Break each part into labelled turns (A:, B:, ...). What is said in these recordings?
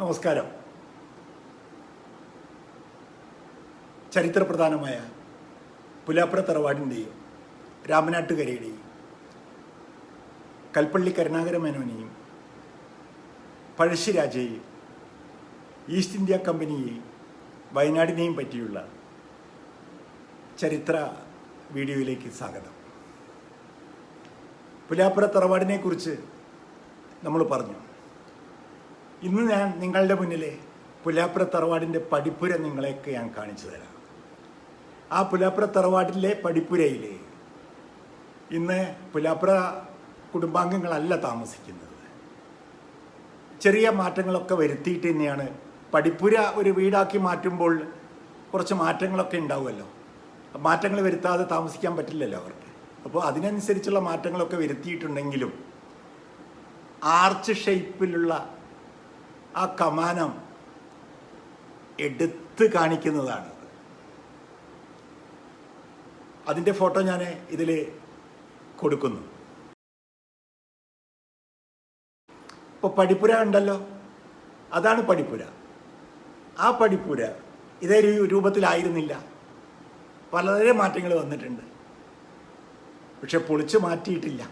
A: നമസ്കാരം. ചരിത്രപ്രധാനമായ പുലാപ്പുര തറവാടിന്റെയും രാമനാട്ടുകരയുടെയും കൽപ്പള്ളി കരുണാകര മേനോനെയും പഴശ്ശിരാജയെയും ഈസ്റ്റ് ഇന്ത്യ കമ്പനിയെയും വയനാടിനെയും പറ്റിയുള്ള ചരിത്ര വീഡിയോയിലേക്ക് സ്വാഗതം. പുലാപ്പുര തറവാടിനെക്കുറിച്ച് നമ്മൾ പറഞ്ഞു. ഇന്ന് ഞാൻ നിങ്ങളുടെ മുന്നിലെ പുലാപ്പുര തറവാടിന്റെ പടിപ്പുര നിങ്ങളെയൊക്കെ ഞാൻ കാണിച്ചു തരാം. ആ പുലാപ്പുര തറവാടിലെ പടിപ്പുരയിലെ ഇന്ന് പുലാപ്പുര കുടുംബാംഗങ്ങളല്ല താമസിക്കുന്നത്. ചെറിയ മാറ്റങ്ങളൊക്കെ വരുത്തിയിട്ട് തന്നെയാണ് പടിപ്പുര ഒരു വീടാക്കി മാറ്റുമ്പോൾ കുറച്ച് മാറ്റങ്ങളൊക്കെ ഉണ്ടാവുമല്ലോ. മാറ്റങ്ങൾ വരുത്താതെ താമസിക്കാൻ പറ്റില്ലല്ലോ അവർക്ക്. അപ്പോൾ അതിനനുസരിച്ചുള്ള മാറ്റങ്ങളൊക്കെ വരുത്തിയിട്ടുണ്ടെങ്കിലും ആർച്ച് ഷേപ്പിലുള്ള ആ കമാനം എടുത്ത് കാണിക്കുന്നതാണ്. അതിന്റെ ഫോട്ടോ ഞാൻ ഇതിൽ കൊടുക്കുന്നു. ഇപ്പോൾ പടിപ്പുര ഉണ്ടല്ലോ. അതാണ് പടിപ്പുര. ആ പടിപ്പുര ഇതേ രൂപത്തിലായിരുന്നില്ല. വളരെ മാറ്റങ്ങൾ വന്നിട്ടുണ്ട്. പക്ഷെ പൊളിച്ച് മാറ്റിയിട്ടില്ല.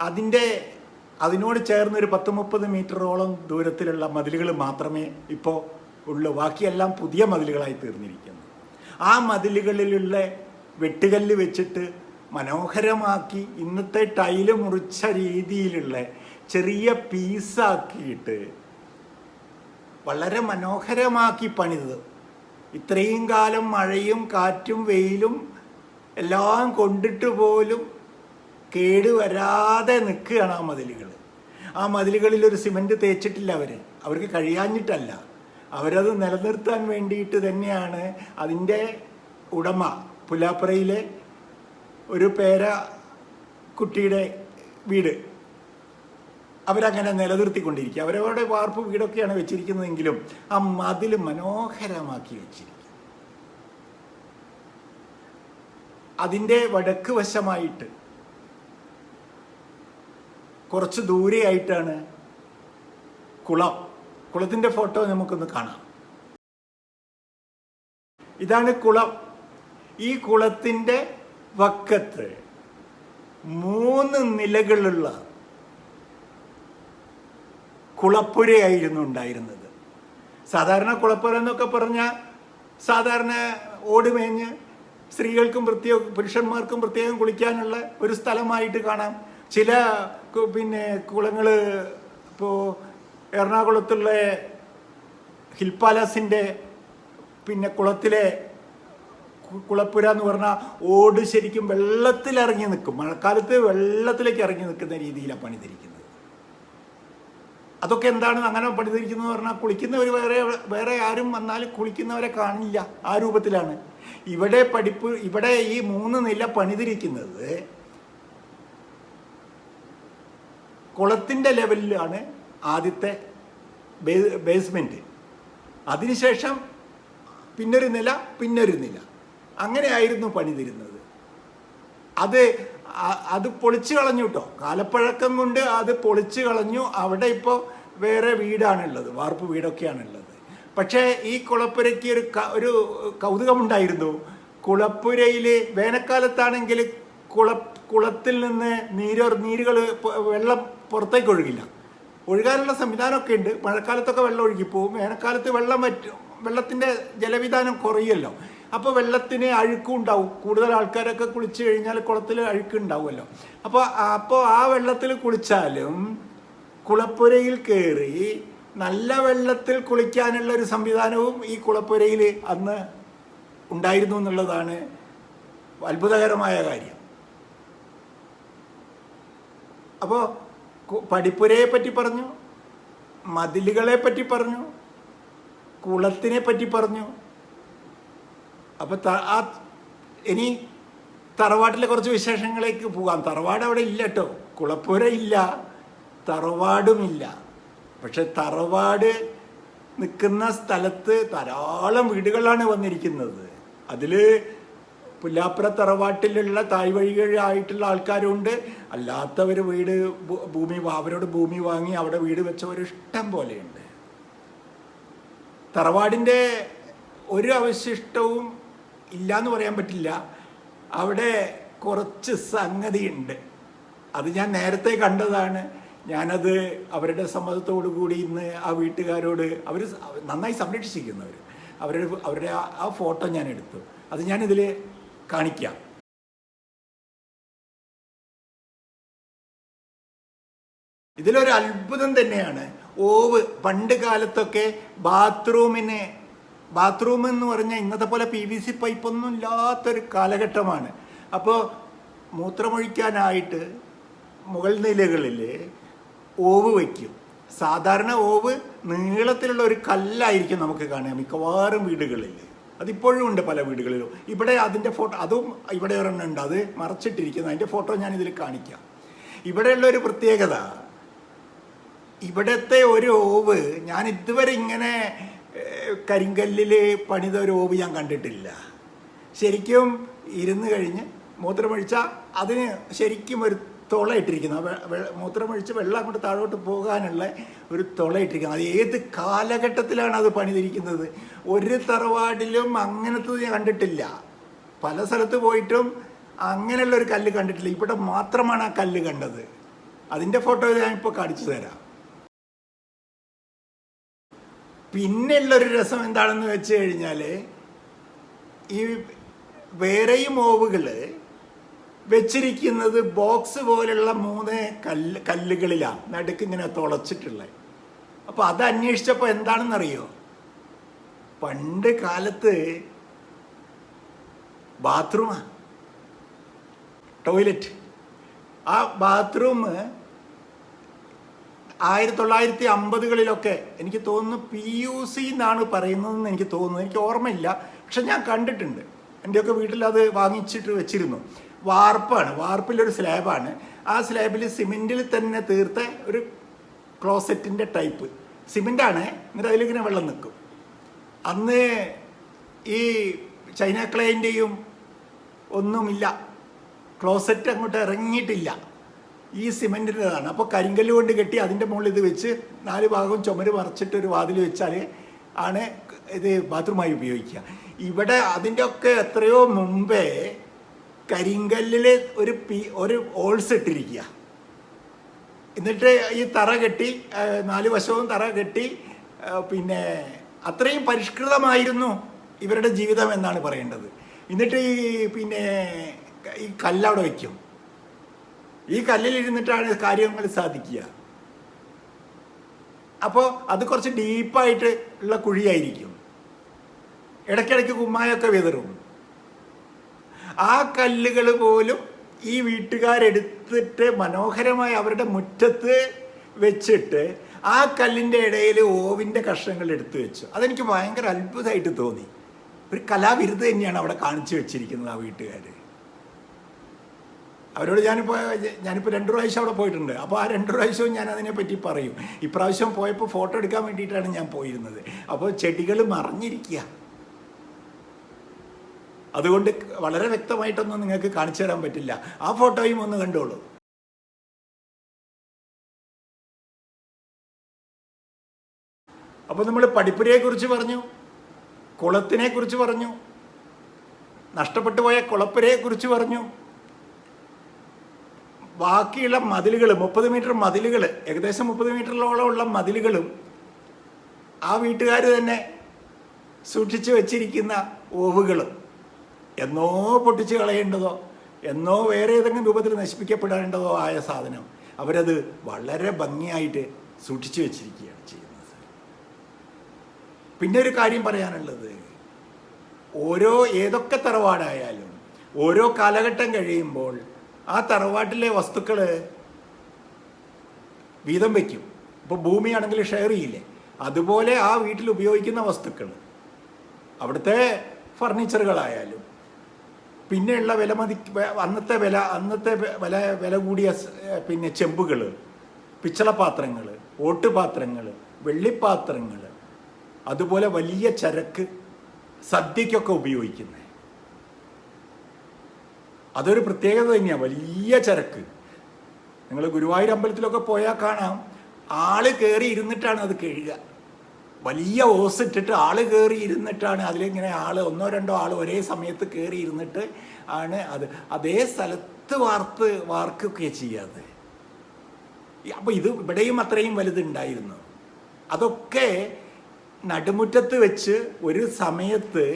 A: അതിന്റെ അതിനോട് ചേർന്ന് ഒരു പത്ത് മുപ്പത് മീറ്ററോളം ദൂരത്തിലുള്ള മതിലുകൾ മാത്രമേ ഇപ്പോൾ ഉള്ളൂ. ബാക്കിയെല്ലാം പുതിയ മതിലുകളായി തീർന്നിരിക്കുന്നു. ആ മതിലുകളിലുള്ള വെട്ടുകല്ല് വെച്ചിട്ട് മനോഹരമാക്കി ഇന്നത്തെ ടൈൽ മുറിച്ച രീതിയിലുള്ള ചെറിയ പീസാക്കിയിട്ട് വളരെ മനോഹരമാക്കി പണിത് ഇത്രയും കാലം മഴയും കാറ്റും വെയിലും എല്ലാം കൊണ്ടിട്ട് പോലും കേട് വരാതെ നിൽക്കുകയാണ് ആ മതിലുകൾ. ആ മതിലുകളിൽ ഒരു സിമന്റ് തേച്ചിട്ടില്ല അവർ അവർക്ക് കഴിയാഞ്ഞിട്ടല്ല. അവരത് നിലനിർത്താൻ വേണ്ടിയിട്ട് തന്നെയാണ് അതിന്റെ ഉടമ പുലാപ്പുറയിലെ ഒരു പേര കുട്ടിയുടെ വീട്. അവരങ്ങനെ നിലനിർത്തിക്കൊണ്ടിരിക്കുക. അവരവരുടെ വാർപ്പ് വീടൊക്കെയാണ് വെച്ചിരിക്കുന്നതെങ്കിലും ആ മതിൽ മനോഹരമാക്കി വെച്ചിരിക്കും അതിന്റെ വടക്ക് വശമായിട്ട് കുറച്ച് ദൂരെയായിട്ടാണ് കുളം. കുളത്തിന്റെ ഫോട്ടോ നമുക്കൊന്ന് കാണാം. ഇതാണ് കുളം. ഈ കുളത്തിന്റെ വക്കത്ത് മൂന്ന് നിലകളുള്ള കുളപ്പുരയായിരുന്നു ഉണ്ടായിരുന്നത്. സാധാരണ കുളപ്പുര എന്നൊക്കെ പറഞ്ഞാൽ സാധാരണ ഓടുമേഞ്ഞ് സ്ത്രീകൾക്കും പ്രത്യേക പുരുഷന്മാർക്കും പ്രത്യേകം കുളിക്കാനുള്ള ഒരു സ്ഥലമായിട്ട് കാണാം. ചില പിന്നെ കുളങ്ങൾ ഇപ്പോൾ എറണാകുളത്തുള്ള ഹിൽ പാലസിന്റെ പിന്നെ കുളത്തിലെ കുളപ്പുര എന്ന് പറഞ്ഞാൽ ഓട് ശരിക്കും വെള്ളത്തിൽ ഇറങ്ങി നിൽക്കും മഴക്കാലത്ത് വെള്ളത്തിലേക്ക് ഇറങ്ങി നിൽക്കുന്ന രീതിയിലാണ് പണിതിരിക്കുന്നത്. അതൊക്കെ എന്താണ് അങ്ങനെ പണിതിരിക്കുന്നത് പറഞ്ഞാൽ കുളിക്കുന്നവർ വേറെ വേറെ ആരും വന്നാൽ കുളിക്കുന്നവരെ കാണില്ല ആ രൂപത്തിലാണ്. ഇവിടെ പഠിപ്പ് ഇവിടെ ഈ മൂന്ന് നില പണിതിരിക്കുന്നത് കുളത്തിന്റെ ലെവലിലാണ് ആദ്യത്തെ ബേസ്മെന്റ് അതിനുശേഷം പിന്നൊരു നില പിന്നൊരു നില. അങ്ങനെയായിരുന്നു പണിതിരുന്നത് അത് അത് പൊളിച്ചു കളഞ്ഞു കേട്ടോ കാലപ്പഴക്കം കൊണ്ട് അത് പൊളിച്ചു കളഞ്ഞു. അവിടെ ഇപ്പോൾ വേറെ വീടാണുള്ളത് വാർപ്പ് വീടൊക്കെയാണുള്ളത്. പക്ഷേ ഈ കുളപ്പുരയ്ക്ക് ഒരു ഒരു കൗതുകമുണ്ടായിരുന്നു. കുളപ്പുരയിൽ വേനൽക്കാലത്താണെങ്കിൽ കുള കുളത്തിൽ നിന്ന് നീരോ നീരുകൾ വെള്ളം പുറത്തേക്ക് ഒഴുകില്ല. ഒഴുകാനുള്ള സംവിധാനമൊക്കെ ഉണ്ട്. മഴക്കാലത്തൊക്കെ വെള്ളം ഒഴുകിപ്പോവും വേനൽക്കാലത്ത് വെള്ളം വറ്റും വെള്ളത്തിന്റെ ജലവിധാനം കുറയുമല്ലോ. അപ്പോൾ വെള്ളത്തിന് അഴുക്കും ഉണ്ടാവും. കൂടുതൽ ആൾക്കാരൊക്കെ കുളിച്ച് കഴിഞ്ഞാൽ കുളത്തിൽ അഴുക്ക് ഉണ്ടാവുമല്ലോ. അപ്പോൾ അപ്പോൾ ആ വെള്ളത്തിൽ കുളിച്ചാലും കുളപ്പുരയിൽ കയറി നല്ല വെള്ളത്തിൽ കുളിക്കാനുള്ള ഒരു സംവിധാനവും ഈ കുളപ്പുരയിൽ അന്ന് ഉണ്ടായിരുന്നു എന്നുള്ളതാണ് അത്ഭുതകരമായ കാര്യം. അപ്പോൾ പഠിപ്പുരയെ പറ്റി പറഞ്ഞു മതിലുകളെ പറ്റി പറഞ്ഞു കുളത്തിനെ പറ്റി പറഞ്ഞു അപ്പോൾ ആ ഇനി തറവാട്ടിലെ കുറച്ച് വിശേഷങ്ങളിലേക്ക് പോകാം. തറവാട് അവിടെ ഇല്ല കേട്ടോ. കുളപ്പുര ഇല്ല തറവാടുമില്ല പക്ഷെ തറവാട് നിൽക്കുന്ന സ്ഥലത്ത് ധാരാളം വീടുകളാണ് വന്നിരിക്കുന്നത്. അതിൽ പുല്ലാപ്പുര തറവാട്ടിലുള്ള താഴ്വഴികളായിട്ടുള്ള ആൾക്കാരുണ്ട്. അല്ലാത്തവർ വീട് ഭൂമി അവരോട് ഭൂമി വാങ്ങി അവിടെ വീട് വെച്ചവർ ഇഷ്ടം പോലെയുണ്ട്. തറവാടിന്റെ ഒരു അവശിഷ്ടവും ഇല്ലാന്ന് പറയാൻ പറ്റില്ല. അവിടെ കുറച്ച് സംഗതിയുണ്ട്. അത് ഞാൻ നേരത്തെ കണ്ടതാണ്. ഞാനത് അവരുടെ സമ്മതത്തോടു കൂടി ഇന്ന് ആ വീട്ടുകാരോട് അവർ നന്നായി സംരക്ഷിക്കുന്നവർ അവരുടെ അവരുടെ ആ ഫോട്ടോ ഞാൻ എടുത്തു. അത് ഞാനിതിൽ കാണിക്കാം. ഇതിലൊരു അത്ഭുതം തന്നെയാണ്. ഓവ് പണ്ട് കാലത്തൊക്കെ ബാത്റൂമിന് ബാത്റൂം എന്ന് പറഞ്ഞാൽ ഇന്നത്തെ പോലെ പി വി സി പൈപ്പൊന്നും ഇല്ലാത്തൊരു കാലഘട്ടമാണ്. അപ്പോൾ മൂത്രമൊഴിക്കാനായിട്ട് മുകൾ നിലകളിൽ ഓവ് വയ്ക്കും. സാധാരണ ഓവ് നീളത്തിലുള്ള ഒരു കല്ലായിരിക്കും നമുക്ക് കാണാം മിക്കവാറും വീടുകളിൽ. അതിപ്പോഴും ഉണ്ട് പല വീടുകളിലും. ഇവിടെ അതിന്റെ ഫോട്ടോ അതും ഇവിടെ ഒരെണ്ണം ഉണ്ട്. അത് മറച്ചിട്ടിരിക്കുന്നു. അതിന്റെ ഫോട്ടോ ഞാൻ ഇതിൽ കാണിക്കാം. ഇവിടെയുള്ള ഒരു പ്രത്യേകത ഇവിടത്തെ ഒരു ഓവ് ഞാൻ ഇതുവരെ ഇങ്ങനെ കരിങ്കല്ലിൽ പണിത ഒരു ഓവ് ഞാൻ കണ്ടിട്ടില്ല. ശരിക്കും ഇരുന്ന് കഴിഞ്ഞ് മൂത്രമൊഴിച്ചാൽ അതിന് ശരിക്കും ഒരു തുള ഇട്ടിരിക്കുന്നു ആ വെ- വെ- മൂത്രമൊഴിച്ച് വെള്ളം അങ്ങോട്ട് താഴോട്ട് പോകാനുള്ള ഒരു തുളയിട്ടിരിക്കുന്നത് അത് ഏത് കാലഘട്ടത്തിലാണ് അത് പണിതിരിക്കുന്നത്? ഒരു തറവാടിലും അങ്ങനത്തെ ഞാൻ കണ്ടിട്ടില്ല. പല സ്ഥലത്ത് പോയിട്ടും അങ്ങനെയുള്ള ഒരു കല്ല് കണ്ടിട്ടില്ല. ഇവിടെ മാത്രമാണ് ആ കല്ല് കണ്ടത്. അതിന്റെ ഫോട്ടോ ഞാൻ ഇപ്പോൾ കാണിച്ചു തരാം. പിന്നെയുള്ളൊരു രസം എന്താണെന്ന് വെച്ച് കഴിഞ്ഞാൽ ഈ വേറെയും ഓവുകൾ വെച്ചിരിക്കുന്നത് ബോക്സ് പോലുള്ള മൂന്ന് കല്ല് കല്ലുകളിലാണ്. നടുക്ക് ഇങ്ങനെ തുളച്ചിട്ടുള്ളത്. അപ്പോൾ അത് അന്വേഷിച്ചപ്പോൾ എന്താണെന്നറിയോ? പണ്ട് കാലത്ത് ബാത്റൂമാ. ടോയ്ലറ്റ്. ആ ബാത്റൂം ആയിരത്തി തൊള്ളായിരത്തി അമ്പതുകളിലൊക്കെ എനിക്ക് തോന്നുന്നു പി യു സി എന്നാണ് പറയുന്നതെന്ന് എനിക്ക് തോന്നുന്നു. എനിക്ക് ഓർമ്മയില്ല. പക്ഷെ ഞാൻ കണ്ടിട്ടുണ്ട്. എന്റെയൊക്കെ വീട്ടിൽ അത് വാങ്ങിച്ചിട്ട് വെച്ചിരുന്നു. വാർപ്പാണ്. വാർപ്പിലൊരു സ്ലാബാണ്. ആ സ്ലാബിൽ സിമെന്റിൽ തന്നെ തീർത്ത ഒരു ക്ലോസറ്റിന്റെ ടൈപ്പ്. സിമെന്റാണ് എന്നിട്ട് അതിലിങ്ങനെ വെള്ളം നിൽക്കും. അന്ന് ഈ ചൈന ക്ലയന്റെയും ഒന്നുമില്ല. ക്ലോസറ്റ് അങ്ങോട്ട് ഇറങ്ങിയിട്ടില്ല. ഈ സിമെന്റിന്റെതാണ് അപ്പോൾ കരിങ്കല്ല് കൊണ്ട് കെട്ടി അതിന്റെ മുകളിൽ ഇത് വെച്ച് നാല് ഭാഗവും ചുമര് മറച്ചിട്ട് ഒരു വാതിൽ വെച്ചാൽ ആണ് ഇത് ബാത്റൂമായി ഉപയോഗിക്കുക. ഇവിടെ അതിന്റെയൊക്കെ എത്രയോ മുമ്പേ കരിങ്കല്ലിൽ ഒരു പി ഒരു ഓൾസ് ഇട്ടിരിക്കുക. എന്നിട്ട് ഈ തറ കെട്ടി നാല് വശവും തറ കെട്ടി പിന്നെ അത്രയും പരിഷ്കൃതമായിരുന്നു ഇവരുടെ ജീവിതം എന്നാണ് പറയേണ്ടത്. എന്നിട്ട് ഈ പിന്നെ ഈ കല്ലവിടെ വയ്ക്കും ഈ കല്ലിലിരുന്നിട്ടാണ് കാര്യങ്ങൾ സാധിക്കുക. അപ്പോൾ അത് കുറച്ച് ഡീപ്പായിട്ട് ഉള്ള കുഴിയായിരിക്കും. ഇടയ്ക്കിടയ്ക്ക് കുമ്മായൊക്കെ വിതറും. ആ കല്ലുകൾ പോലും ഈ വീട്ടുകാരെടുത്തിട്ട് മനോഹരമായി അവരുടെ മുറ്റത്ത് വെച്ചിട്ട് ആ കല്ലിന്റെ ഇടയിൽ ഓവിന്റെ കഷ്ണങ്ങൾ എടുത്തു വെച്ചു. അതെനിക്ക് ഭയങ്കര അത്ഭുതമായിട്ട് തോന്നി. ഒരു കലാവിരുദ്ധ തന്നെയാണ് അവിടെ കാണിച്ചു വെച്ചിരിക്കുന്നത് ആ വീട്ടുകാർ അവരോട് ഞാനിപ്പോൾ ഞാനിപ്പോൾ രണ്ട് പ്രാവശ്യം അവിടെ പോയിട്ടുണ്ട്. അപ്പോൾ ആ രണ്ട് പ്രാവശ്യവും ഞാൻ അതിനെപ്പറ്റി പറയും. ഇപ്രാവശ്യം പോയപ്പോൾ ഫോട്ടോ എടുക്കാൻ വേണ്ടിയിട്ടാണ് ഞാൻ പോയിരുന്നത്. അപ്പോൾ ചെടികൾ മറിഞ്ഞിരിക്കുക. അതുകൊണ്ട് വളരെ വ്യക്തമായിട്ടൊന്നും നിങ്ങൾക്ക് കാണിച്ചു തരാൻ പറ്റില്ല. ആ ഫോട്ടോയും ഒന്ന് കണ്ടോളൂ. അപ്പോൾ നമ്മൾ പഠിപ്പുരയെ കുറിച്ച് പറഞ്ഞു കുളത്തിനെ കുറിച്ച് പറഞ്ഞു നഷ്ടപ്പെട്ടു പോയ കുളപ്പുരയെ കുറിച്ച് പറഞ്ഞു. ബാക്കിയുള്ള മതിലുകൾ മുപ്പത് മീറ്റർ മതിലുകൾ ഏകദേശം മുപ്പത് മീറ്ററിലോളം ഉള്ള മതിലുകളും ആ വീട്ടുകാർ തന്നെ സൂക്ഷിച്ചു വച്ചിരിക്കുന്ന ഓവുകളും എന്നോ പൊട്ടിച്ച് കളയേണ്ടതോ എന്നോ വേറെ ഏതെങ്കിലും രൂപത്തിൽ നശിപ്പിക്കപ്പെടേണ്ടതോ ആയ സാധനം അവരത് വളരെ ഭംഗിയായിട്ട് സൂക്ഷിച്ചു വെച്ചിരിക്കുകയാണ് ചെയ്യുന്നത്. പിന്നെ ഒരു കാര്യം പറയാനുള്ളത്. ഓരോ ഏതൊക്കെ തറവാടായാലും ഓരോ കാലഘട്ടം കഴിയുമ്പോൾ ആ തറവാട്ടിലെ വസ്തുക്കൾ വീതം വയ്ക്കും ഇപ്പോൾ ഭൂമിയാണെങ്കിൽ ഷെയർ ചെയ്യില്ലേ? അതുപോലെ ആ വീട്ടിൽ ഉപയോഗിക്കുന്ന വസ്തുക്കൾ അവിടുത്തെ ഫർണിച്ചറുകളായാലും പിന്നെയുള്ള വില മതി അന്നത്തെ വില അന്നത്തെ വില വില കൂടിയ പിന്നെ ചെമ്പുകൾ പിച്ചളപാത്രങ്ങൾ ഓട്ടുപാത്രങ്ങൾ വെള്ളിപ്പാത്രങ്ങൾ അതുപോലെ വലിയ ചരക്ക് സദ്യക്കൊക്കെ ഉപയോഗിക്കുന്നത് അതൊരു പ്രത്യേകത തന്നെയാണ് വലിയ ചരക്ക്. നിങ്ങൾ ഗുരുവായൂർ അമ്പലത്തിലൊക്കെ പോയാൽ കാണാം. ആൾ കയറി ഇരുന്നിട്ടാണ് അത് കഴുകുക വലിയ ഓസ് ഇട്ടിട്ട് ആൾ കയറി ഇരുന്നിട്ടാണ് അതിലിങ്ങനെ ആൾ ഒന്നോ രണ്ടോ ആൾ ഒരേ സമയത്ത് കയറി ഇരുന്നിട്ട് ആണ് അത്. അതേ സ്ഥലത്ത് വാർത്ത് വാർക്കുകയൊക്കെ ചെയ്യാതെ അപ്പൊ ഇത് ഇവിടെയും അത്രയും വലുതുണ്ടായിരുന്നു. അതൊക്കെ നടുമുറ്റത്ത് വെച്ച് ഒരു സമയത്ത്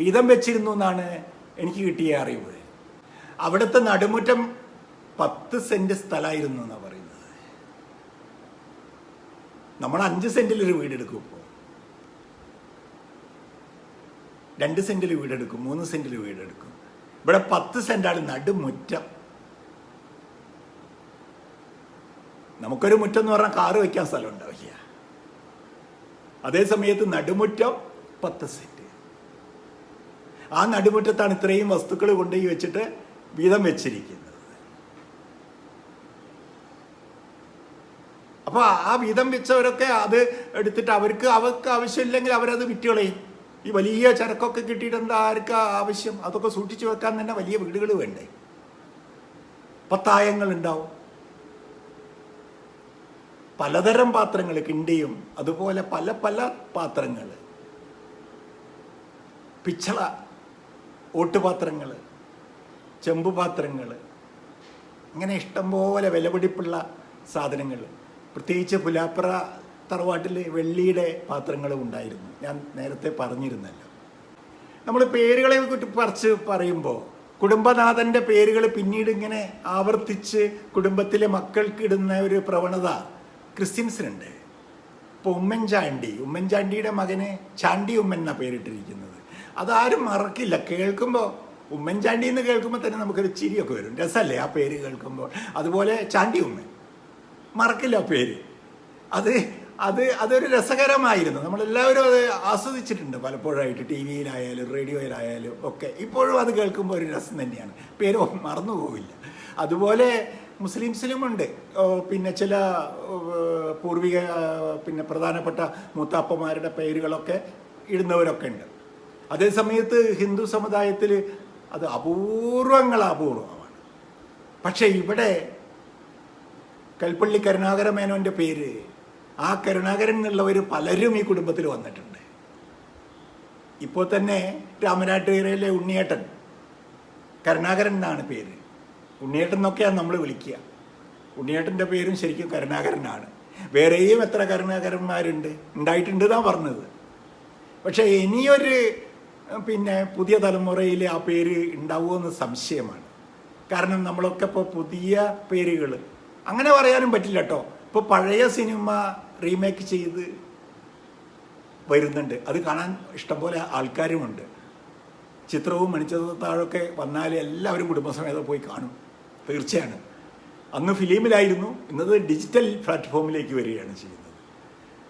A: വീതം വെച്ചിരുന്നു എന്നാണ് എനിക്ക് കിട്ടിയ അറിവ്. അവിടുത്തെ നടുമുറ്റം പത്ത് സെന്റ് സ്ഥലമായിരുന്നു എന്നാണ് നമ്മൾ അഞ്ച് സെന്റിൽ ഒരു വീടെടുക്കും എടുക്കും. രണ്ട് സെന്റിൽ വീടെടുക്കും മൂന്ന് സെന്റിൽ വീടെടുക്കും ഇവിടെ പത്ത് സെന്റാണ് നടുമുറ്റം. നമുക്കൊരു മുറ്റം എന്ന് പറഞ്ഞാൽ കാറ് വയ്ക്കാൻ സ്ഥലം ഉണ്ടാവില്ല അതേ സമയത്ത് നടുമുറ്റം പത്ത് സെന്റ്. ആ നടുമുറ്റത്താണ് ഇത്രയും വസ്തുക്കൾ കൊണ്ടുപോയി വെച്ചിട്ട് വീതം വെച്ചിരിക്കുന്നത്. അപ്പൊ ആ വീതം വെച്ചവരൊക്കെ അത് എടുത്തിട്ട് അവർക്ക് അവർക്ക് ആവശ്യമില്ലെങ്കിൽ അവരത് വിറ്റുകളയും ഈ വലിയ ചരക്കൊക്കെ കിട്ടിയിട്ട് എന്താ ആർക്ക് ആവശ്യം? അതൊക്കെ സൂക്ഷിച്ചു വെക്കാൻ തന്നെ വലിയ വീടുകൾ വേണ്ടേ? പത്തായങ്ങൾ ഉണ്ടാവും പലതരം പാത്രങ്ങൾ കിണ്ടിയും അതുപോലെ പല പല പാത്രങ്ങൾ പിച്ചള ഓട്ടുപാത്രങ്ങൾ ചെമ്പുപാത്രങ്ങൾ ഇങ്ങനെ ഇഷ്ടംപോലെ വിലപിടിപ്പുള്ള സാധനങ്ങൾ പ്രത്യേകിച്ച് പുലാപ്പുറ തറവാട്ടിൽ വെള്ളിയുടെ പാത്രങ്ങളും ഉണ്ടായിരുന്നു. ഞാൻ നേരത്തെ പറഞ്ഞിരുന്നല്ലോ. നമ്മൾ പേരുകളെ കുറിച്ച് പറിച്ച് പറയുമ്പോൾ കുടുംബനാഥന്റെ പേരുകൾ പിന്നീട് ഇങ്ങനെ ആവർത്തിച്ച് കുടുംബത്തിലെ മക്കൾക്ക് ഇടുന്ന ഒരു പ്രവണത ക്രിസ്ത്യൻസിനുണ്ട്. ഇപ്പോൾ ഉമ്മൻചാണ്ടി ഉമ്മൻചാണ്ടിയുടെ മകനെ ചാണ്ടി ഉമ്മൻ എന്നാണ് പേരിട്ടിരിക്കുന്നത്. അതാരും മറക്കില്ല. കേൾക്കുമ്പോൾ ഉമ്മൻചാണ്ടി എന്ന് കേൾക്കുമ്പോൾ തന്നെ നമുക്കൊരു ചിരിയൊക്കെ വരും. രസമല്ലേ ആ പേര് കേൾക്കുമ്പോൾ? അതുപോലെ ചാണ്ടി ഉമ്മൻ. മറക്കില്ല പേര്. അത് അത് അതൊരു രസകരമായിരുന്നു. നമ്മളെല്ലാവരും അത് ആസ്വദിച്ചിട്ടുണ്ട് പലപ്പോഴായിട്ട്. ടി വിയിലായാലും റേഡിയോയിലായാലും ഒക്കെ. ഇപ്പോഴും അത് കേൾക്കുമ്പോൾ ഒരു രസം തന്നെയാണ്. പേര് മറന്നു പോവില്ല. അതുപോലെ മുസ്ലിംസിലുമുണ്ട് ഉണ്ട്. പിന്നെ ചില പൂർവിക പിന്നെ പ്രധാനപ്പെട്ട മൂത്താപ്പന്മാരുടെ പേരുകളൊക്കെ ഇടുന്നവരൊക്കെ ഉണ്ട്. അതേ സമയത്ത് ഹിന്ദു സമുദായത്തിൽ അത് അപൂർവങ്ങൾ അപൂർവമാണ് പക്ഷേ ഇവിടെ കൽപ്പള്ളി കരുണാകര മേനോന്റെ പേര്. ആ കരുണാകരൻ എന്നുള്ളവർ പലരും ഈ കുടുംബത്തിൽ വന്നിട്ടുണ്ട്. ഇപ്പോൾ തന്നെ രാമനാട്ടുകരയിലെ ഉണ്ണിയേട്ടൻ കരുണാകരൻ എന്നാണ് പേര്. ഉണ്ണിയേട്ടൻ എന്നൊക്കെയാണ് നമ്മൾ വിളിക്കുക. ഉണ്ണിയേട്ടന്റെ പേരും ശരിക്കും കരുണാകരനാണ്. വേറെയും എത്ര കരുണാകരന്മാരുണ്ട്? ഉണ്ടായിട്ടുണ്ട് എന്നാണ് പറഞ്ഞത്. പക്ഷേ ഇനിയൊരു പിന്നെ പുതിയ തലമുറയിൽ ആ പേര് ഉണ്ടാവുമെന്ന് സംശയമാണ്. കാരണം നമ്മളൊക്കെ ഇപ്പോൾ പുതിയ പേരുകൾ അങ്ങനെ പറയാനും പറ്റില്ല കേട്ടോ ഇപ്പോൾ പഴയ സിനിമ റീമേക്ക് ചെയ്ത് വരുന്നുണ്ട്. അത് കാണാൻ ഇഷ്ടംപോലെ ആൾക്കാരുമുണ്ട്. ചിത്രവും മണിച്ചതാഴൊക്കെ വന്നാൽ എല്ലാവരും കുടുംബസമേതം പോയി കാണും. തീർച്ചയാണ് അന്ന് ഫിലിമിലായിരുന്നു. ഇന്നത് ഡിജിറ്റൽ പ്ലാറ്റ്ഫോമിലേക്ക് വരികയാണ് ചെയ്യുന്നത്.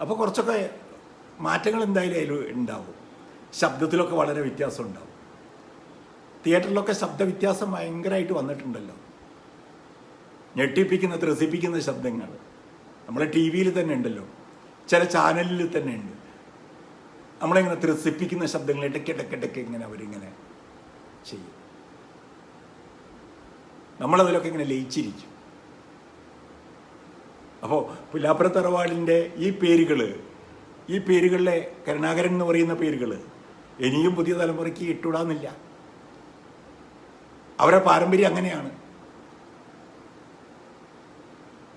A: അപ്പോൾ കുറച്ചൊക്കെ മാറ്റങ്ങൾ എന്തായാലും അതിൽ ഉണ്ടാവും. ശബ്ദത്തിലൊക്കെ വളരെ വ്യത്യാസം ഉണ്ടാവും. തിയേറ്ററിലൊക്കെ ശബ്ദവ്യത്യാസം ഭയങ്കരമായിട്ട് വന്നിട്ടുണ്ടല്ലോ. ഞെട്ടിപ്പിക്കുന്ന ത്രസിപ്പിക്കുന്ന ശബ്ദങ്ങൾ നമ്മളെ ടി വിയിൽ തന്നെ ഉണ്ടല്ലോ. ചില ചാനലിൽ തന്നെ ഉണ്ട്. നമ്മളിങ്ങനെ ത്രസിപ്പിക്കുന്ന ശബ്ദങ്ങൾ ഇടയ്ക്ക് ഇടയ്ക്ക് ഇടയ്ക്ക് ഇങ്ങനെ അവരിങ്ങനെ ചെയ്യും. നമ്മളതിലൊക്കെ ഇങ്ങനെ ലയിച്ചിരിക്കും. അപ്പോൾ പുല്ലാപ്പുറ തറവാടിന്റെ ഈ പേരുകൾ ഈ പേരുകളിലെ കരുണാകരൻ എന്ന് പറയുന്ന പേരുകൾ ഇനിയും പുതിയ തലമുറയ്ക്ക് ഇട്ടുവിടാന്നില്ല അവരുടെ പാരമ്പര്യം അങ്ങനെയാണ്.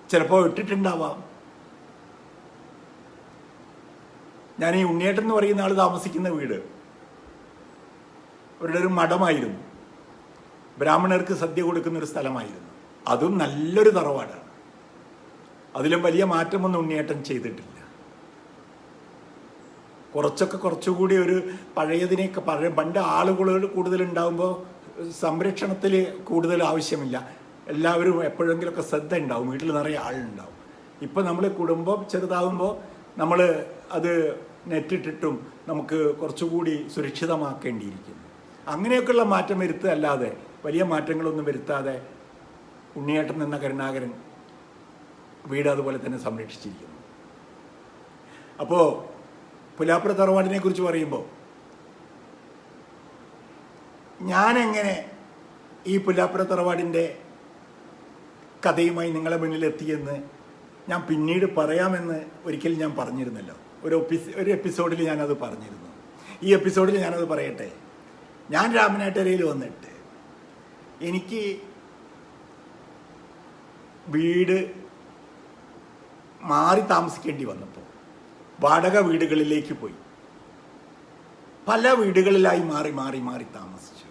A: ചിലപ്പോൾ ഇട്ടിട്ടുണ്ടാവാം. ഞാൻ ഈ ഉണ്ണിയേട്ടൻ എന്ന് പറയുന്ന ആൾ താമസിക്കുന്ന വീട്. അവരുടെ ഒരു മഠമായിരുന്നു. ബ്രാഹ്മണർക്ക് സദ്യ കൊടുക്കുന്ന ഒരു സ്ഥലമായിരുന്നു. അതും നല്ലൊരു തറവാടാണ്. അതിലും വലിയ മാറ്റമൊന്നും ഉണ്ണിയേട്ടൻ ചെയ്തിട്ടില്ല. കുറച്ചൊക്കെ കുറച്ചുകൂടി ഒരു പഴയതിനെയൊക്കെ പഴയ പണ്ട് ആളുകൾ കൂടുതൽ ഉണ്ടാകുമ്പോൾ സംരക്ഷണത്തിൽ കൂടുതൽ ആവശ്യമില്ല. എല്ലാവരും എപ്പോഴെങ്കിലുമൊക്കെ ശ്രദ്ധ ഉണ്ടാവും വീട്ടിൽ നിറയെ ആളുണ്ടാവും. ഇപ്പം നമ്മൾ കുടുംബം ചെറുതാവുമ്പോൾ നമ്മൾ അത് നെറ്റിട്ടിട്ടും നമുക്ക് കുറച്ചുകൂടി സുരക്ഷിതമാക്കേണ്ടിയിരിക്കുന്നു. അങ്ങനെയൊക്കെയുള്ള മാറ്റം വരുത്തല്ലാതെ വലിയ മാറ്റങ്ങളൊന്നും വരുത്താതെ ഉണ്ണിയേട്ടൻ എന്ന കരുണാകരൻ വീട് അതുപോലെ തന്നെ സംരക്ഷിച്ചിരിക്കുന്നു. അപ്പോൾ പുലാപ്പുറ തറവാടിനെ കുറിച്ച് പറയുമ്പോൾ ഞാനെങ്ങനെ ഈ പുലാപ്പുര തറവാടിന്റെ കഥയുമായി നിങ്ങളെ മുന്നിൽ എത്തിയെന്ന് ഞാൻ പിന്നീട് പറയാമെന്ന് ഒരിക്കൽ ഞാൻ പറഞ്ഞിരുന്നല്ലോ. ഒരു ഒരു എപ്പിസോഡിൽ ഞാനത് പറഞ്ഞിരുന്നു. ഈ എപ്പിസോഡിൽ ഞാനത് പറയട്ടെ. ഞാൻ രാമനാട്ടരയിൽ വന്നിട്ട് എനിക്ക് വീട് മാറി താമസിക്കേണ്ടി വന്നപ്പോൾ വാടക വീടുകളിലേക്ക് പോയി. പല വീടുകളിലായി മാറി മാറി മാറി താമസിച്ചു.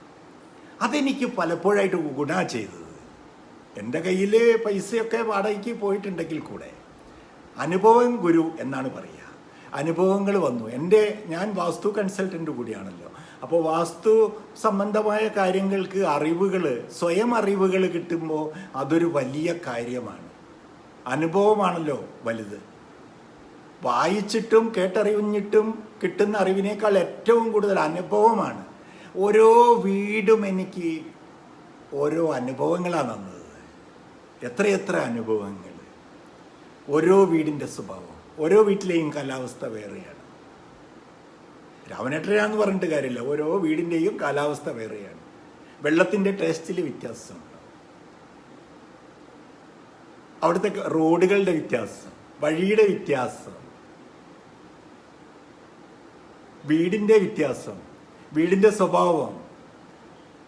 A: അതെനിക്ക് പലപ്പോഴായിട്ട് ഗുണ ചെയ്തത്. എന്റെ കയ്യിൽ പൈസയൊക്കെ വാടകയ്ക്ക് പോയിട്ടുണ്ടെങ്കിൽ കൂടെ. അനുഭവം ഗുരു എന്നാണ് പറയുക അനുഭവങ്ങൾ വന്നു. എന്റെ ഞാൻ വാസ്തു കൺസൾട്ടന്റ് കൂടിയാണല്ലോ. അപ്പോൾ വാസ്തു സംബന്ധമായ കാര്യങ്ങൾക്ക് അറിവുകൾ സ്വയം അറിവുകൾ കിട്ടുമ്പോൾ അതൊരു വലിയ കാര്യമാണ്. അനുഭവമാണല്ലോ വലുത്. വായിച്ചിട്ടും കേട്ടറിഞ്ഞിട്ടും കിട്ടുന്ന അറിവിനേക്കാൾ ഏറ്റവും കൂടുതൽ അനുഭവമാണ്. ഓരോ വീടും എനിക്ക് ഓരോ അനുഭവങ്ങളാണ് തന്നത് എത്രയെത്ര അനുഭവങ്ങൾ. ഓരോ വീടിന്റെ സ്വഭാവം ഓരോ വീട്ടിലെയും കാലാവസ്ഥ വേറെയാണ്. രാമനേട്ടരാന്ന് പറഞ്ഞിട്ട് കാര്യമില്ല ഓരോ വീടിന്റെയും കാലാവസ്ഥ വേറെയാണ്. വെള്ളത്തിന്റെ ടേസ്റ്റിൽ വ്യത്യാസമുണ്ട്. അവിടുത്തെ റോഡുകളുടെ വ്യത്യാസം വഴിയുടെ വ്യത്യാസം വീടിന്റെ വ്യത്യാസം വീടിന്റെ സ്വഭാവം.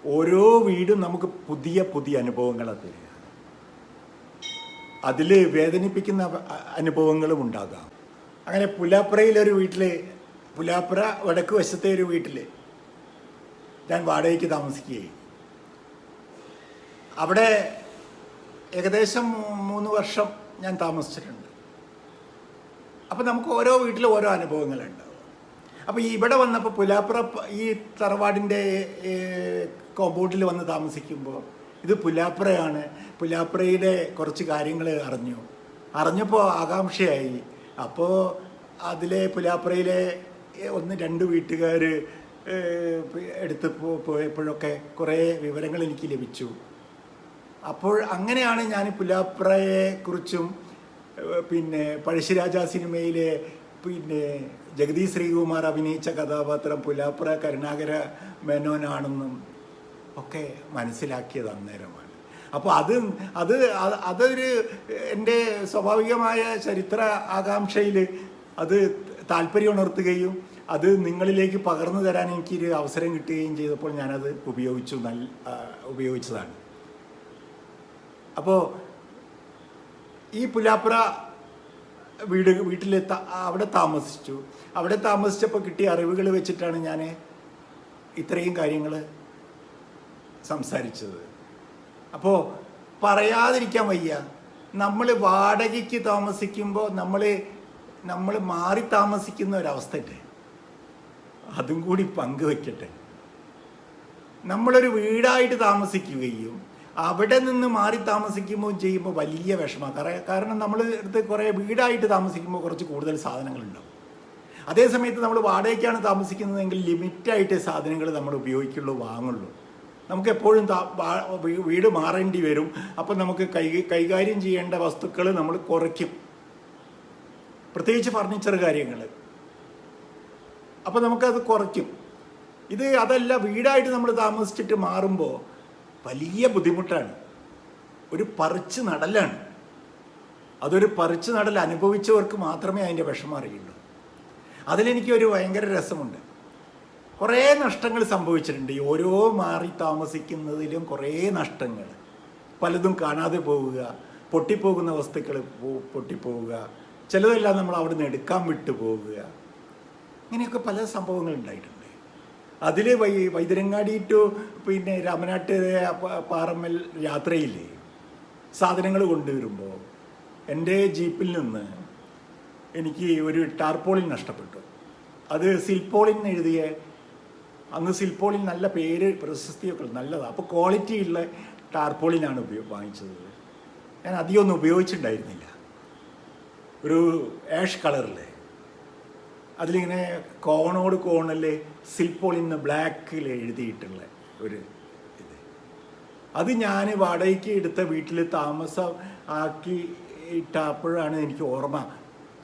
A: ഓരോ വീടും നമുക്ക് പുതിയ പുതിയ അനുഭവങ്ങളാണ് തരിക അതിൽ വേദനിപ്പിക്കുന്ന അനുഭവങ്ങളും ഉണ്ടാകാം. അങ്ങനെ പുലാപ്പുറയിലൊരു വീട്ടിൽ പുലാപ്പുറ വടക്ക് വശത്തെ ഒരു വീട്ടിൽ ഞാൻ വാടകയ്ക്ക് താമസിക്കുകയും അവിടെ ഏകദേശം മൂന്ന് വർഷം ഞാൻ താമസിച്ചിട്ടുണ്ട്. അപ്പം നമുക്ക് ഓരോ വീട്ടിലും ഓരോ അനുഭവങ്ങളുണ്ടാവും. അപ്പോൾ ഇവിടെ വന്നപ്പോൾ പുലാപ്പുറ ഈ തറവാടിന്റെ കോമ്പൗണ്ടിൽ വന്ന് താമസിക്കുമ്പോൾ ഇത് പുലാപ്പുറയാണ് പുലാപ്പുറയിലെ കുറച്ച് കാര്യങ്ങൾ അറിഞ്ഞു. അറിഞ്ഞപ്പോൾ ആകാംക്ഷയായി. അപ്പോൾ അതിലെ പുലാപ്പുറയിലെ ഒന്ന് രണ്ട് വീട്ടുകാർ എടുത്ത് പോയപ്പോഴൊക്കെ കുറേ വിവരങ്ങൾ എനിക്ക് ലഭിച്ചു. അപ്പോൾ അങ്ങനെയാണ് ഞാൻ പുലാപ്രയെ കുറിച്ചും പിന്നെ പഴശ്ശിരാജ സിനിമയിലെ പിന്നെ ജഗതി ശ്രീകുമാർ അഭിനയിച്ച കഥാപാത്രം പുലാപ്ര കരുണാകര മേനോനാണെന്നും ഒക്കെ മനസ്സിലാക്കിയത് അന്നേരമാണ്. അപ്പോൾ അത് അത് അത് അതൊരു എന്റെ സ്വാഭാവികമായ ചരിത്ര ആകാംക്ഷയിൽ അത് താല്പര്യം ഉണർത്തുകയും അത് നിങ്ങളിലേക്ക് പകർന്നു തരാൻ എനിക്കൊരു അവസരം കിട്ടുകയും ചെയ്തപ്പോൾ ഞാനത് ഉപയോഗിച്ചു നല്ല ഉപയോഗിച്ചതാണ്. അപ്പോൾ ഈ പുലാപ്പുറ വീട് വീട്ടിൽ അവിടെ താമസിച്ചു. അവിടെ താമസിച്ചപ്പോൾ കിട്ടിയ അറിവുകൾ വെച്ചിട്ടാണ് ഞാൻ ഇത്രയും കാര്യങ്ങൾ സംസാരിച്ചത്. അപ്പോൾ പറയാതിരിക്കാൻ വയ്യ. നമ്മൾ വാടകയ്ക്ക് താമസിക്കുമ്പോൾ നമ്മൾ നമ്മൾ മാറി താമസിക്കുന്ന ഒരവസ്ഥയുണ്ട് അതും കൂടി പങ്കുവെക്കട്ടെ. നമ്മളൊരു വീടായിട്ട് താമസിക്കുകയും അവിടെ നിന്ന് മാറി താമസിക്കുമ്പോൾ ചെയ്യുമ്പോൾ വലിയ വിഷമമാണ് കാരണം നമ്മൾ അടുത്ത് കുറേ വീടായിട്ട് താമസിക്കുമ്പോൾ കുറച്ച് കൂടുതൽ സാധനങ്ങളുണ്ടാവും. അതേ സമയത്ത് നമ്മൾ വാടകയ്ക്കാണ് താമസിക്കുന്നതെങ്കിൽ ലിമിറ്റായിട്ട് സാധനങ്ങൾ നമ്മൾ ഉപയോഗിക്കുള്ളൂ വാങ്ങുള്ളൂ. നമുക്ക് എപ്പോഴും വീട് മാറേണ്ടി വരും. അപ്പം നമുക്ക് കൈ കൈകാര്യം ചെയ്യേണ്ട വസ്തുക്കൾ നമ്മൾ കുറയ്ക്കും. പ്രത്യേകിച്ച് ഫർണിച്ചർ കാര്യങ്ങൾ അപ്പോൾ നമുക്കത് കുറയ്ക്കും. ഇത് അതല്ല വീടായിട്ട് നമ്മൾ താമസിച്ചിട്ട് മാറുമ്പോൾ വലിയ ബുദ്ധിമുട്ടാണ്. ഒരു പറിച്ച് നടലാണ്. അതൊരു പറിച്ച് നടൽ അനുഭവിച്ചവർക്ക് മാത്രമേ അതിന്റെ വിഷമം അറിയുള്ളൂ. അതിലെനിക്കൊരു ഭയങ്കര രസമുണ്ട്. കുറേ നഷ്ടങ്ങൾ സംഭവിച്ചിട്ടുണ്ട്. ഈ ഓരോ മാറി താമസിക്കുന്നതിലും കുറേ നഷ്ടങ്ങൾ. പലതും കാണാതെ പോവുക പൊട്ടിപ്പോകുന്ന വസ്തുക്കൾ പൊട്ടിപ്പോവുക ചിലതെല്ലാം നമ്മൾ അവിടെ നിന്ന് എടുക്കാൻ വിട്ടു പോവുക. ഇങ്ങനെയൊക്കെ പല സംഭവങ്ങൾ ഉണ്ടായിട്ടുണ്ട്. അതിൽ വൈ വൈദ്യരങ്ങാടി ടു പിന്നെ രാമനാട്ട് പാറമ്മൽ യാത്രയിൽ സാധനങ്ങൾ കൊണ്ടുവരുമ്പോൾ എന്റെ ജീപ്പിൽ നിന്ന് എനിക്ക് ഒരു ടാർപോളിൻ നഷ്ടപ്പെട്ടു. അത് സിൽപോളിൻ എഴുതിയ അന്ന് സിൽപോളിൽ നല്ല പേര് പ്രശസ്തിയൊക്കെ നല്ലതാണ് അപ്പോൾ ക്വാളിറ്റി ഉള്ള ടാർപോളിനാണ് ഉപയോഗ വാങ്ങിച്ചത്. ഞാൻ അധികമൊന്നും ഉപയോഗിച്ചിട്ടുണ്ടായിരുന്നില്ല. ഒരു ആഷ് കളറിലെ അതിലിങ്ങനെ കോണോട് കോണിൽ സിൽപോളിന്ന് ബ്ലാക്കിൽ എഴുതിയിട്ടുള്ള ഒരു ഇത്. അത് ഞാൻ വാടകയ്ക്ക് എടുത്ത വീട്ടിൽ താമസം ആക്കി ഇട്ടപ്പോഴാണ് എനിക്ക് ഓർമ്മ.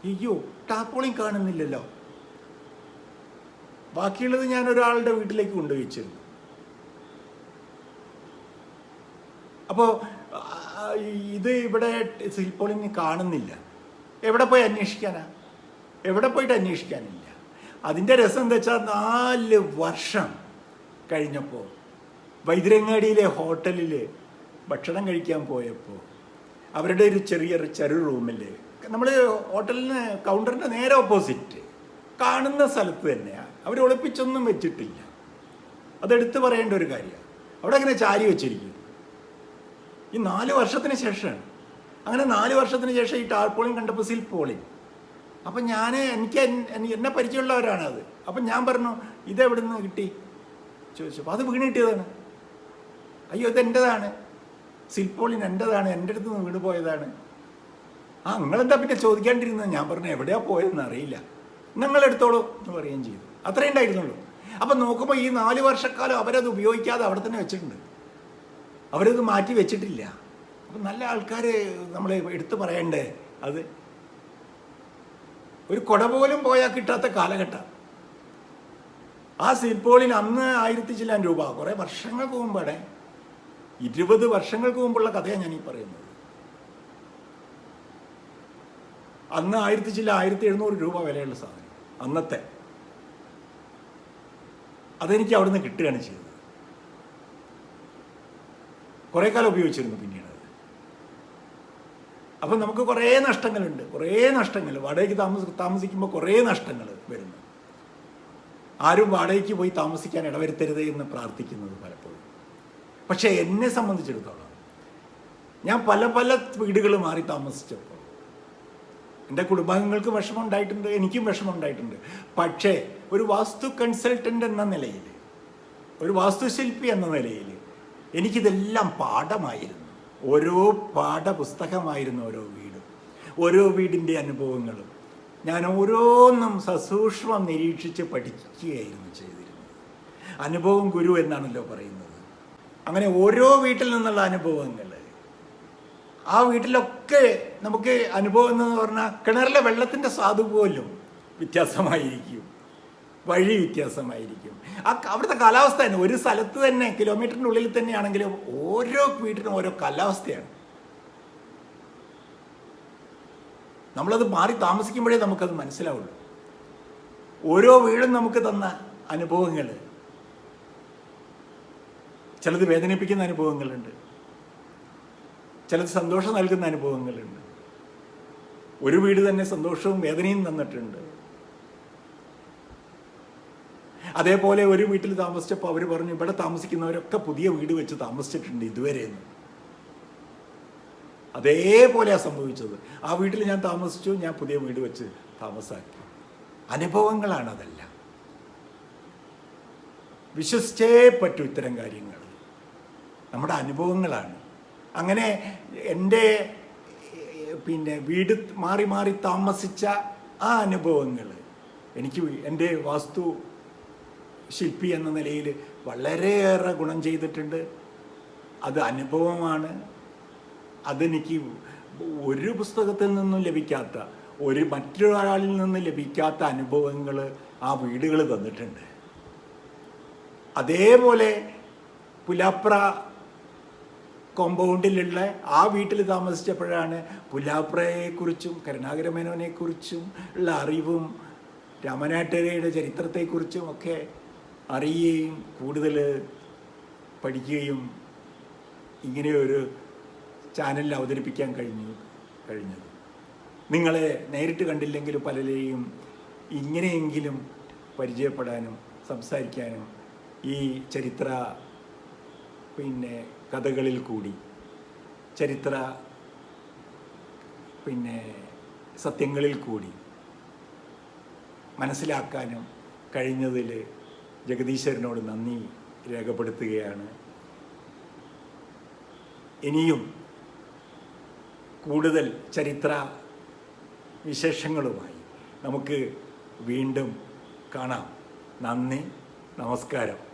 A: അയ്യോ ടാപ്പോളിയും കാണുന്നില്ലല്ലോ. ബാക്കിയുള്ളത് ഞാൻ ഒരാളുടെ വീട്ടിലേക്ക് കൊണ്ടുവച്ചിരുന്നു. അപ്പോൾ ഇത് ഇവിടെ സിൽപോളിന് കാണുന്നില്ല. എവിടെ പോയി അന്വേഷിക്കാനാ? എവിടെ പോയിട്ട് അന്വേഷിക്കാനില്ല. അതിന്റെ രസം എന്താ വെച്ചാൽ നാല് വർഷം കഴിഞ്ഞപ്പോൾ വൈദ്യരങ്ങാടിയിലെ ഹോട്ടലിൽ ഭക്ഷണം കഴിക്കാൻ പോയപ്പോൾ അവരുടെ ഒരു ചെറിയ ചെറു റൂമിൽ നമ്മൾ ഹോട്ടലിന് കൗണ്ടറിന്റെ നേരെ ഓപ്പോസിറ്റ് കാണുന്ന സ്ഥലത്ത് തന്നെയാണ് അവർ ഒളിപ്പിച്ചൊന്നും വെച്ചിട്ടില്ല. അതെടുത്ത് പറയേണ്ട ഒരു കാര്യമാണ്. അവിടെ അങ്ങനെ ചാരി വെച്ചിരിക്കും ഈ നാല് വർഷത്തിന് ശേഷമാണ്. അങ്ങനെ നാല് വർഷത്തിന് ശേഷം ഈ ടാർപോളിങ് കണ്ടപ്പോൾ സിൽപോളിൻ. അപ്പം ഞാൻ എനിക്ക് എന്നെ പരിചയമുള്ളവരാണ് അത്. അപ്പം ഞാൻ പറഞ്ഞു ഇതെവിടെ നിന്ന് കിട്ടി? ചോദിച്ചു. അപ്പോൾ അത് വീണിട്ടിയതാണ് അയ്യോ ഇതെന്റെതാണ്. സിൽപ്പോളിൻ എന്റെതാണ്. എന്റെ അടുത്ത് നിന്ന് വീണ് പോയതാണ്. ആ നിങ്ങളെന്താ പിന്നെ ചോദിക്കാണ്ടിരുന്നത്? ഞാൻ പറഞ്ഞു എവിടെയാ പോയതെന്ന് അറിയില്ല. നിങ്ങൾ എടുത്തോളൂ എന്ന് പറയുകയും ചെയ്തു. അത്രേ ഉണ്ടായിരുന്നുള്ളൂ. അപ്പം നോക്കുമ്പോൾ ഈ നാല് വർഷക്കാലം അവരത് ഉപയോഗിക്കാതെ അവിടെ തന്നെ വെച്ചിട്ടുണ്ട്. അവരത് മാറ്റി വെച്ചിട്ടില്ല. അപ്പം നല്ല ആൾക്കാർ നമ്മൾ എടുത്തു പറയണ്ടേ? അത് ഒരു കൊട പോലും പോയാൽ കിട്ടാത്ത കാലഘട്ടം. ആ സിൽപോളിന് അന്ന് ആയിരത്തി ചില്ലാൻ രൂപ. കുറേ വർഷങ്ങൾക്ക് മുമ്പാണ്. ഇരുപത് വർഷങ്ങൾക്ക് മുമ്പുള്ള കഥയാണ് ഞാൻ ഈ പറയുന്നത്. അന്ന് ആയിരത്തി ചില്ല ആയിരത്തി എഴുന്നൂറ് രൂപ വിലയുള്ള സാധനം. അന്നത്തെ. അതെനിക്ക് അവിടുന്ന് കിട്ടുകയാണ് ചെയ്തത്. കുറേ കാലം ഉപയോഗിച്ചിരുന്നു പിന്നീട് അത്. അപ്പം നമുക്ക് കുറേ നഷ്ടങ്ങളുണ്ട്. കുറേ നഷ്ടങ്ങൾ. വാടകയ്ക്ക് താമസ താമസിക്കുമ്പോൾ കുറേ നഷ്ടങ്ങൾ വരുന്നു. ആരും വാടകയ്ക്ക് പോയി താമസിക്കാൻ ഇടവരുത്തരുത് എന്ന് പ്രാർത്ഥിക്കുന്നത് പലപ്പോഴും. പക്ഷേ എന്നെ സംബന്ധിച്ചിടത്തോളം ഞാൻ പല പല വീടുകൾ മാറി താമസിച്ചപ്പോൾ എന്റെ കുടുംബാംഗങ്ങൾക്ക് വിഷമം ഉണ്ടായിട്ടുണ്ട് എനിക്കും വിഷമം ഉണ്ടായിട്ടുണ്ട് പക്ഷേ ഒരു വാസ്തു കൺസൾട്ടന്റ് എന്ന നിലയിൽ ഒരു വാസ്തുശില്പി എന്ന നിലയിൽ എനിക്കിതെല്ലാം പാഠമായിരുന്നു. ഓരോ പാഠപുസ്തകമായിരുന്നു ഓരോ വീടും. ഓരോ വീടിന്റെ അനുഭവങ്ങളും. ഞാൻ ഓരോന്നും സസൂക്ഷ്മം നിരീക്ഷിച്ച് പഠിക്കുകയായിരുന്നു ചെയ്തിരുന്നു അനുഭവം ഗുരു എന്നാണല്ലോ പറയുന്നത്. അങ്ങനെ ഓരോ വീട്ടിൽ നിന്നുള്ള അനുഭവങ്ങൾ ആ വീട്ടിലൊക്കെ നമുക്ക് അനുഭവം എന്ന് പറഞ്ഞാൽ കിണറിലെ വെള്ളത്തിന്റെ സ്വാദ് പോലും വ്യത്യാസമായിരിക്കും. വഴി വ്യത്യാസമായിരിക്കും. ആ അവിടുത്തെ കാലാവസ്ഥ തന്നെ ഒരു സ്ഥലത്ത് തന്നെ കിലോമീറ്ററിനുള്ളിൽ തന്നെയാണെങ്കിലും ഓരോ വീട്ടിനും ഓരോ കാലാവസ്ഥയാണ്. നമ്മളത് മാറി താമസിക്കുമ്പോഴേ നമുക്കത് മനസ്സിലാവുള്ളൂ. ഓരോ വീടും നമുക്ക് തന്ന അനുഭവങ്ങൾ ചിലത് വേദനിപ്പിക്കുന്ന അനുഭവങ്ങളുണ്ട്. ചിലത് സന്തോഷം നൽകുന്ന അനുഭവങ്ങളുണ്ട്. ഒരു വീട് തന്നെ സന്തോഷവും വേദനയും തന്നിട്ടുണ്ട്. അതേപോലെ ഒരു വീട്ടിൽ താമസിച്ചപ്പോൾ അവർ പറഞ്ഞു ഇവിടെ താമസിക്കുന്നവരൊക്കെ പുതിയ വീട് വെച്ച് താമസിച്ചിട്ടുണ്ട് ഇതുവരെ എന്ന് അതേപോലെയാണ് സംഭവിച്ചത്. ആ വീട്ടിൽ ഞാൻ താമസിച്ചു ഞാൻ പുതിയ വീട് വെച്ച് താമസാക്കി. അനുഭവങ്ങളാണ് അതെല്ലാം വിശ്വസിച്ചേ പറ്റൂ ഇത്തരം കാര്യങ്ങൾ. നമ്മുടെ അനുഭവങ്ങളാണ്. അങ്ങനെ എന്റെ പിന്നെ വീട് മാറി മാറി താമസിച്ച ആ അനുഭവങ്ങൾ എനിക്ക് എന്റെ വാസ്തു ശില്പി എന്ന നിലയിൽ വളരെയേറെ ഗുണം ചെയ്തിട്ടുണ്ട്. അത് അനുഭവമാണ്. അതെനിക്ക് ഒരു പുസ്തകത്തിൽ നിന്നും ലഭിക്കാത്ത ഒരു മറ്റൊരാളിൽ നിന്ന് ലഭിക്കാത്ത അനുഭവങ്ങൾ ആ വീടുകൾ തന്നിട്ടുണ്ട്. അതേപോലെ പുലാപ്ര കോമ്പൗണ്ടിലുള്ള ആ വീട്ടിൽ താമസിച്ചപ്പോഴാണ് പുലാപ്രയെക്കുറിച്ചും കരുണാകരമേനോനെക്കുറിച്ചും ഉള്ള അറിവും രാമനാട്ടരയുടെ ചരിത്രത്തെക്കുറിച്ചും ഒക്കെ അറിയുകയും കൂടുതൽ പഠിക്കുകയും ഇങ്ങനെയൊരു ചാനലിൽ അവതരിപ്പിക്കാൻ കഴിഞ്ഞു കഴിഞ്ഞത്. നിങ്ങളെ നേരിട്ട് കണ്ടില്ലെങ്കിലും പലരെയും ഇങ്ങനെയെങ്കിലും പരിചയപ്പെടാനും സംസാരിക്കാനും ഈ ചരിത്ര പിന്നെ കഥകളിൽ കൂടി. ചരിത്ര പിന്നെ സത്യങ്ങളിൽ കൂടി. മനസ്സിലാക്കാനും കഴിഞ്ഞതിൽ ജഗദീശ്വരനോട് നന്ദി രേഖപ്പെടുത്തുകയാണ്. ഇനിയും കൂടുതൽ ചരിത്ര വിശേഷങ്ങളുമായി നമുക്ക് വീണ്ടും കാണാം. നന്ദി നമസ്കാരം.